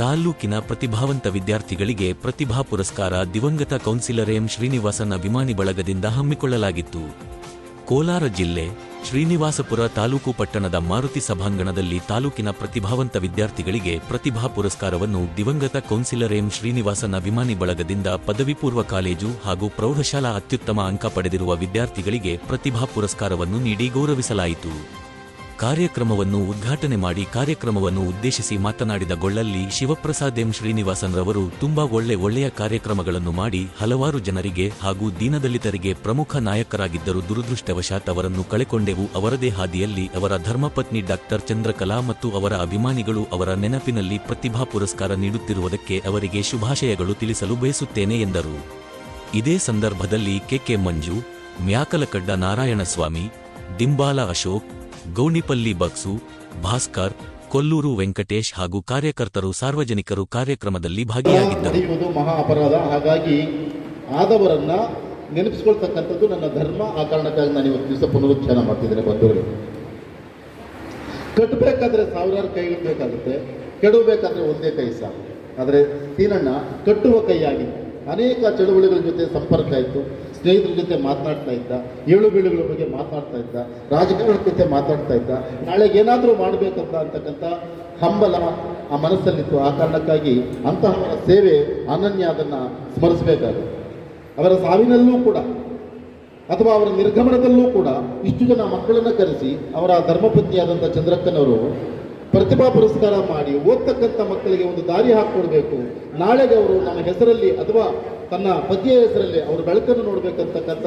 ತಾಲ್ಲೂಕಿನ ಪ್ರತಿಭಾವಂತ ವಿದ್ಯಾರ್ಥಿಗಳಿಗೆ ಪ್ರತಿಭಾ ಪುರಸ್ಕಾರ ದಿವಂಗತ ಕೌನ್ಸಿಲರ್ ಎಂ ಶ್ರೀನಿವಾಸನ ಅಭಿಮಾನಿ ಬಳಗದಿಂದ ಹಮ್ಮಿಕೊಳ್ಳಲಾಗಿತ್ತು. ಕೋಲಾರ ಜಿಲ್ಲೆ ಶ್ರೀನಿವಾಸಪುರ ತಾಲೂಕು ಪಟ್ಟಣದ ಮಾರುತಿ ಸಭಾಂಗಣದಲ್ಲಿ ತಾಲೂಕಿನ ಪ್ರತಿಭಾವಂತ ವಿದ್ಯಾರ್ಥಿಗಳಿಗೆ ಪ್ರತಿಭಾ ಪುರಸ್ಕಾರವನ್ನು ದಿವಂಗತ ಕೌನ್ಸಿಲರ್ ಎಂ ಶ್ರೀನಿವಾಸನ್ ಅಭಿಮಾನಿ ಬಳಗದಿಂದ ಪದವಿ ಪೂರ್ವ ಕಾಲೇಜು ಹಾಗೂ ಪ್ರೌಢಶಾಲಾ ಅತ್ಯುತ್ತಮ ಅಂಕ ಪಡೆದಿರುವ ವಿದ್ಯಾರ್ಥಿಗಳಿಗೆ ಪ್ರತಿಭಾ ಪುರಸ್ಕಾರವನ್ನು ನೀಡಿ ಗೌರವಿಸಲಾಯಿತು. ಕಾರ್ಯಕ್ರಮವನ್ನು ಉದ್ಘಾಟನೆ ಮಾಡಿ ಕಾರ್ಯಕ್ರಮವನ್ನು ಉದ್ದೇಶಿಸಿ ಮಾತನಾಡಿದ ಗೊಳ್ಳಲ್ಲಿ ಶಿವಪ್ರಸಾದ್ ಎಂ ಶ್ರೀನಿವಾಸನ್ ರವರು ತುಂಬಾ ಒಳ್ಳೆ ಒಳ್ಳೆಯ ಕಾರ್ಯಕ್ರಮಗಳನ್ನು ಮಾಡಿ ಹಲವಾರು ಜನರಿಗೆ ಹಾಗೂ ದೀನದಲಿತರಿಗೆ ಪ್ರಮುಖ ನಾಯಕರಾಗಿದ್ದರು. ದುರದೃಷ್ಟವಶಾತ್ ಅವರನ್ನು ಕಳೆಕೊಂಡೆವು. ಅವರದೇ ಹಾದಿಯಲ್ಲಿ ಅವರ ಧರ್ಮಪತ್ನಿ ಡಾಕ್ಟರ್ ಚಂದ್ರಕಲಾ ಮತ್ತು ಅವರ ಅಭಿಮಾನಿಗಳು ಅವರ ನೆನಪಿನಲ್ಲಿ ಪ್ರತಿಭಾ ಪುರಸ್ಕಾರ ನೀಡುತ್ತಿರುವುದಕ್ಕೆ ಅವರಿಗೆ ಶುಭಾಶಯಗಳು ತಿಳಿಸಲು ಬಯಸುತ್ತೇನೆ ಎಂದರು. ಇದೇ ಸಂದರ್ಭದಲ್ಲಿ ಕೆಕೆ ಮಂಜು, ಮ್ಯಾಕಲಕಡ್ಡ ನಾರಾಯಣಸ್ವಾಮಿ, ದಿಂಬಾಲ ಅಶೋಕ್ ಗೌಣಿಪಲ್ಲಿ ಬಕ್ಸು, ಭಾಸ್ಕರ್, ಕೊಲ್ಲೂರು ವೆಂಕಟೇಶ್ ಹಾಗೂ ಕಾರ್ಯಕರ್ತರು ಸಾರ್ವಜನಿಕರು ಕಾರ್ಯಕ್ರಮದಲ್ಲಿ ಭಾಗಿಯಾಗಿದ್ದರು. ಮಹಾ ಅಪರಾಧ. ಹಾಗಾಗಿ ಆದವರನ್ನ ನೆನಪಿಸಿಕೊಳ್ತಕ್ಕಂಥದ್ದು ನನ್ನ ಧರ್ಮ. ಆ ಕಾರಣಕ್ಕಾಗಿ ನಾನು ಇವತ್ತು ದಿವಸ ಪುನರುಚ್ಚಾರ ಮಾಡ್ತಿದ್ದೇನೆ ಬಂಧುಗಳು. ಕಟ್ಟಬೇಕಾದ್ರೆ ಸಾವಿರಾರು ಕೈ ಬೇಕಾಗುತ್ತೆ. ಕೆಡಬೇಕಾದ್ರೆ ಒಂದೇ ಕೈ ಸಾಕು. ಆದರೆ ಸೀನಣ್ಣ ಕಟ್ಟುವ ಕೈಯಾಗಿ ಅನೇಕ ಚಳುವಳಿಗಳ ಜೊತೆ ಸಂಪರ್ಕ ಇತ್ತು. ಸ್ನೇಹಿತರ ಜೊತೆ ಮಾತನಾಡ್ತಾ ಇದ್ದ, ಏಳು ಬೀಳುಗಳ ಬಗ್ಗೆ ಮಾತನಾಡ್ತಾ ಇದ್ದ, ರಾಜಕಾರಣದ ಜೊತೆ ಮಾತಾಡ್ತಾ ಇದ್ದ ನಾಳೆಗೆ ಏನಾದರೂ ಮಾಡಬೇಕಂತ ಅಂತಕ್ಕಂಥ ಹಂಬಲ ಆ ಮನಸ್ಸಲ್ಲಿತ್ತು. ಆ ಕಾರಣಕ್ಕಾಗಿ ಅಂತಹವರ ಸೇವೆ ಅನನ್ಯ ಅದನ್ನು ಸ್ಮರಿಸಬೇಕಾಗುತ್ತೆ. ಅವರ ಸಾವಿನಲ್ಲೂ ಕೂಡ ಅಥವಾ ಅವರ ನಿರ್ಗಮನದಲ್ಲೂ ಕೂಡ ಇಷ್ಟು ಜನ ಮಕ್ಕಳನ್ನು ಕರೆಸಿ ಅವರ ಧರ್ಮಪತ್ನಿಯಾದಂಥ ಚಂದ್ರಕ್ಕನವರು ಪ್ರತಿಭಾ ಪುರಸ್ಕಾರ ಮಾಡಿ ಓದ್ತಕ್ಕಂಥ ಮಕ್ಕಳಿಗೆ ಒಂದು ದಾರಿ ಹಾಕಿಕೊಡ್ಬೇಕು. ನಾಳೆಗೆ ಅವರು ನಮ್ಮ ಹೆಸರಲ್ಲಿ ಅಥವಾ ತನ್ನ ಪತಿಯ ಹೆಸರಲ್ಲಿ ಅವರು ಬೆಳಕನ್ನು ನೋಡಬೇಕಂತಕ್ಕಂಥ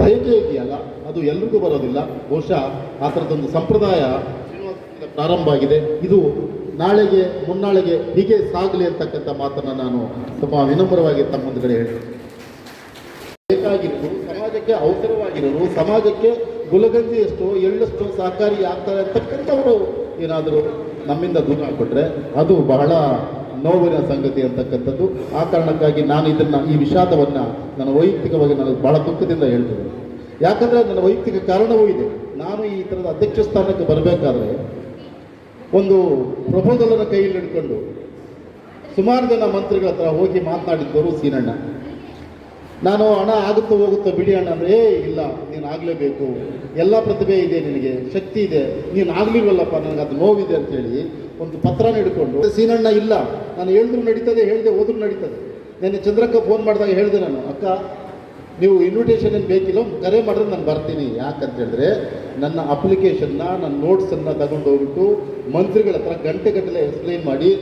ಬಯಕೆ ಇದೆಯಲ್ಲ, ಅದು ಎಲ್ರಿಗೂ ಬರೋದಿಲ್ಲ. ಬಹುಶಃ ಆ ಥರದೊಂದು ಸಂಪ್ರದಾಯ ಪ್ರಾರಂಭ ಆಗಿದೆ. ಇದು ನಾಳೆಗೆ, ಮುನ್ನಾಳೆಗೆ ಹೀಗೆ ಸಾಗಲಿ ಅಂತಕ್ಕಂಥ ಮಾತನ್ನು ನಾನು ತುಂಬ ವಿನಮ್ರವಾಗಿ ತಮ್ಮ ಮುಂದುಗಡೆ ಹೇಳ್ತೀನಿ. ಬೇಕಾಗಿರೋದು ಸಮಾಜಕ್ಕೆ ಅವಸರವಾಗಿರೋರು, ಸಮಾಜಕ್ಕೆ ಗುಲಗಂಜಿಯಷ್ಟು ಎಳ್ಳಷ್ಟೋ ಸಹಕಾರಿ ಆಗ್ತಾರೆ ಅಂತಕ್ಕಂಥವರು. ಏನಾದರೂ ನಮ್ಮಿಂದ ದೂರ ಕೊಟ್ಟರೆ ಅದು ಬಹಳ ನೋವಿನ ಸಂಗತಿ ಅಂತಕ್ಕಂಥದ್ದು. ಆ ಕಾರಣಕ್ಕಾಗಿ ನಾನು ಇದನ್ನು ಈ ವಿಷಾದವನ್ನು ನನ್ನ ವೈಯಕ್ತಿಕವಾಗಿ ನಾನು ಬಹಳ ದುಃಖದಿಂದ ಹೇಳ್ತೇನೆ. ಯಾಕಂದರೆ ನನ್ನ ವೈಯಕ್ತಿಕ ಕಾರಣವೂ ಇದೆ. ನಾನು ಈ ಥರದ ಅಧ್ಯಕ್ಷ ಸ್ಥಾನಕ್ಕೆ ಬರಬೇಕಾದ್ರೆ ಒಂದು ಪ್ರಪೋಸಲನ್ನು ಕೈಯಲ್ಲಿ ಹಿಡ್ಕೊಂಡು ಸುಮಾರು ಜನ ಮಂತ್ರಿಗಳ ಹತ್ರ ಹೋಗಿ ಮಾತನಾಡಿದ್ದವರು ಸೀನಣ್ಣ. ನಾನು ಹಣ ಆಗುತ್ತೋ ಹೋಗುತ್ತೋ ಬಿಡಿ ಅಣ್ಣ ಅಂದರೆ, ಏ, ಇಲ್ಲ, ನೀನು ಆಗಲೇಬೇಕು. ಎಲ್ಲ ಪ್ರತಿಭೆ ಇದೆ ನಿನಗೆ, ಶಕ್ತಿ ಇದೆ. ನೀನು ಆಗ್ಲಿಲ್ವಲ್ಲಪ್ಪ, ನನಗೆ ಅದು ನೋವಿದೆ ಅಂತೇಳಿ ಒಂದು ಪತ್ರನ ಹಿಡ್ಕೊಂಡು, ಸೀನಣ್ಣ, ಇಲ್ಲ. ನಾನು ಹೇಳಿದ್ರು ನಡೀತದೆ, ಹೇಳಿದೆ, ಹೋದ್ರು ನಡೀತದೆ. ನೆನ್ನೆ ಚಂದ್ರಕ್ಕ ಫೋನ್ ಮಾಡಿದಾಗ ಹೇಳಿದೆ ನಾನು, ಅಕ್ಕ, ನೀವು ಇನ್ವಿಟೇಷನ್ ಏನು ಬೇಕಿಲ್ಲ ಕರೆ ಮಾಡಿದ್ರೆ ನಾನು ಬರ್ತೀನಿ. ಯಾಕಂತ ಹೇಳಿದ್ರೆ, ನನ್ನ ಅಪ್ಲಿಕೇಶನ್ನ ನನ್ನ ನೋಟ್ಸನ್ನು ತಗೊಂಡು ಹೋಗ್ಬಿಟ್ಟು ಮಂತ್ರಿಗಳ ಹತ್ರ ಗಂಟೆ ಗಟ್ಟಲೆ ಎಕ್ಸ್ಪ್ಲೈನ್ ಮಾಡಿ